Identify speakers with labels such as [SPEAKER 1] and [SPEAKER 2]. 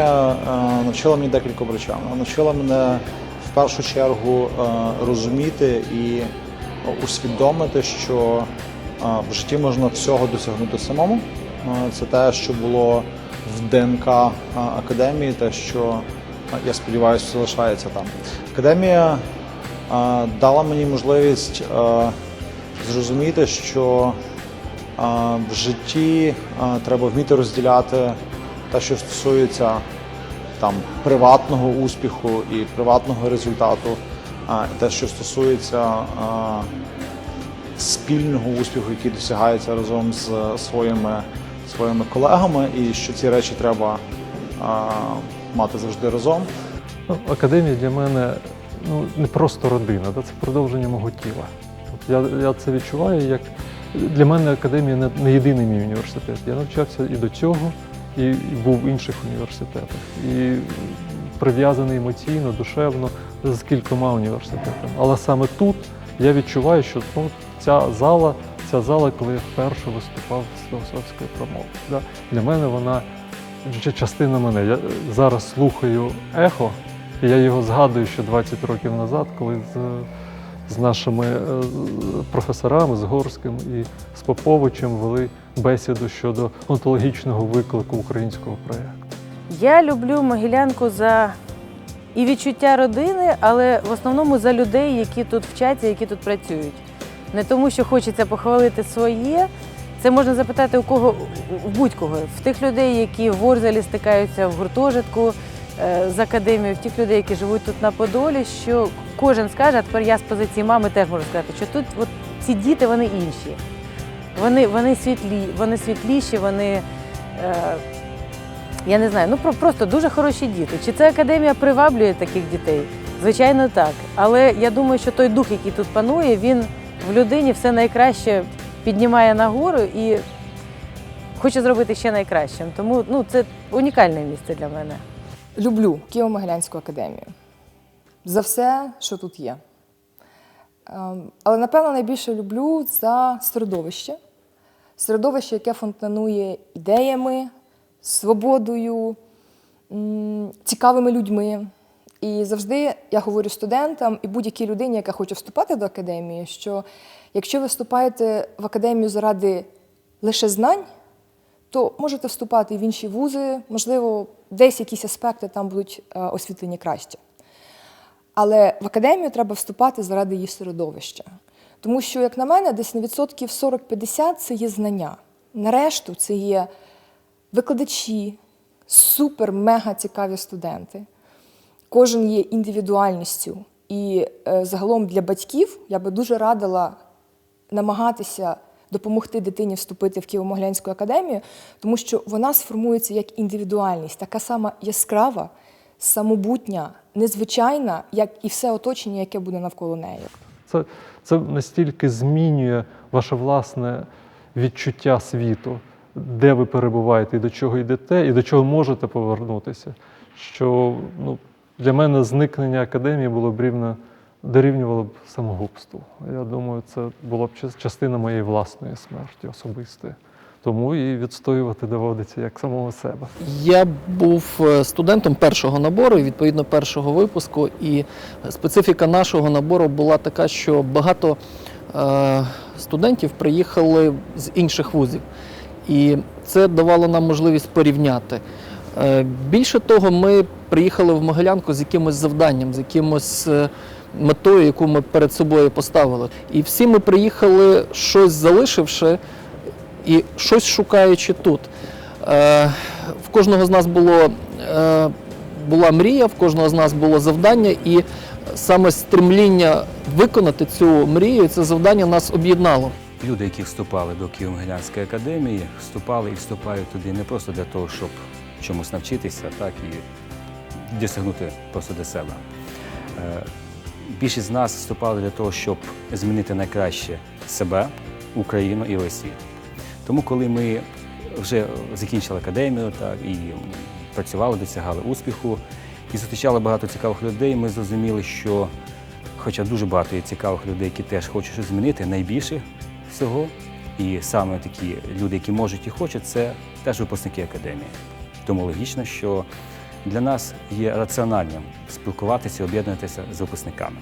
[SPEAKER 1] Академія е, навчила мені декільком речам. Вона навчила мене в першу чергу е, розуміти і усвідомити, що е, в житті можна всього досягнути самому. Е, Це те, що було в ДНК е, академії, те, що е, я сподіваюся, залишається там. Академія е, дала мені можливість е, зрозуміти, що е, в житті е, треба вміти розділяти те, що стосується там приватного успіху і приватного результату, а те, що стосується а, спільного успіху, який досягається разом з своїми, своїми колегами, і що ці речі треба а, мати завжди разом.
[SPEAKER 2] Ну, академія для мене ну, не просто родина, це продовження мого тіла. Я, я це відчуваю як для мене академія не єдиний мій університет. Я навчався і до цього, і, був в інших університетах. І прив'язаний емоційно, душевно з кількома університетами. Але саме тут я відчуваю, що ну, ця зала, ця зала, коли я вперше виступав з філософською промовою. Да, для мене вона частина мене. Я зараз слухаю ехо, і я його згадую ще 20 років назад, коли з, з нашими е, професорами, з Горським і з Поповичем вели бесіду щодо онтологічного виклику українського проєкту.
[SPEAKER 3] Я люблю Могилянку за і відчуття родини, але в основному за людей, які тут вчаться, які тут працюють. Не тому, що хочеться похвалити своє. Це можна запитати у кого у будь-кого. В тих людей, які в Ворзелі стикаються в гуртожитку е, з академією, в тих людей, які живуть тут на Подолі, що кожен скаже, а тепер я з позиції мами теж можу сказати, що тут от ці діти вони інші. Вони, вони світлі, вони світліші, вони. Е, я не знаю, ну про- просто дуже хороші діти. Чи це академія приваблює таких дітей? Звичайно, так. Але я думаю, що той дух, який тут панує, він в людині все найкраще піднімає нагору і хоче зробити ще найкращим. Тому ну, це унікальне місце для мене.
[SPEAKER 4] Люблю Києво-Могилянську академію за все, що тут є. Ем, Але, напевно, найбільше люблю за середовище. Середовище, яке фонтанує ідеями, свободою, цікавими людьми. І завжди я говорю студентам і будь-якій людині, яка хоче вступати до академії, що якщо ви вступаєте в академію заради лише знань, то можете вступати в інші вузи, можливо, десь якісь аспекти там будуть е, освітлені краще. Але в академію треба вступати заради її середовища. Тому що, як на мене, десь на відсотків 40-50 це є знання. Нарешту це є викладачі, супер-мега цікаві студенти. Кожен є індивідуальністю. І е, загалом для батьків я би дуже радила намагатися допомогти дитині вступити в Києво-Могилянську академію, тому що вона сформується як індивідуальність, така сама яскрава, самобутня, незвичайна, як і все оточення, яке буде навколо неї.
[SPEAKER 2] Це, це настільки змінює ваше власне відчуття світу, де ви перебуваєте і до чого йдете, і до чого можете повернутися. Що ну, для мене зникнення академії було б рівно, дорівнювало б самогубству. Я думаю, це була б част- частина моєї власної смерті особистої. Тому і відстоювати доводиться як самого себе.
[SPEAKER 5] Я був е, студентом першого набору, відповідно першого випуску. І специфіка нашого набору була така, що багато е, студентів приїхали з інших вузів. І це давало нам можливість порівняти. Е, більше того, ми приїхали в Могилянку з якимось завданням, з якимось е, метою, яку ми перед собою поставили. І всі ми приїхали щось залишивши і щось шукаючи тут. Е, в кожного з нас було, е, була мрія, в кожного з нас було завдання, і саме стремління виконати цю мрію, це завдання нас об'єднало.
[SPEAKER 6] Люди, які вступали до Києво-Могилянської академії, вступали і вступають туди не просто для того, щоб чомусь навчитися, так і досягнути просто для себе. Е, Більшість з нас вступали для того, щоб змінити найкраще себе, Україну і весь. Тому, коли ми вже закінчили академію так, і працювали, досягали успіху і зустрічали багато цікавих людей, ми зрозуміли, що Хоча дуже багато є цікавих людей, які теж хочуть щось змінити, найбільше всього. І саме такі люди, які можуть і хочуть, це теж випускники академії. Тому логічно, що для нас є раціональним спілкуватися, об'єднуватися з випускниками.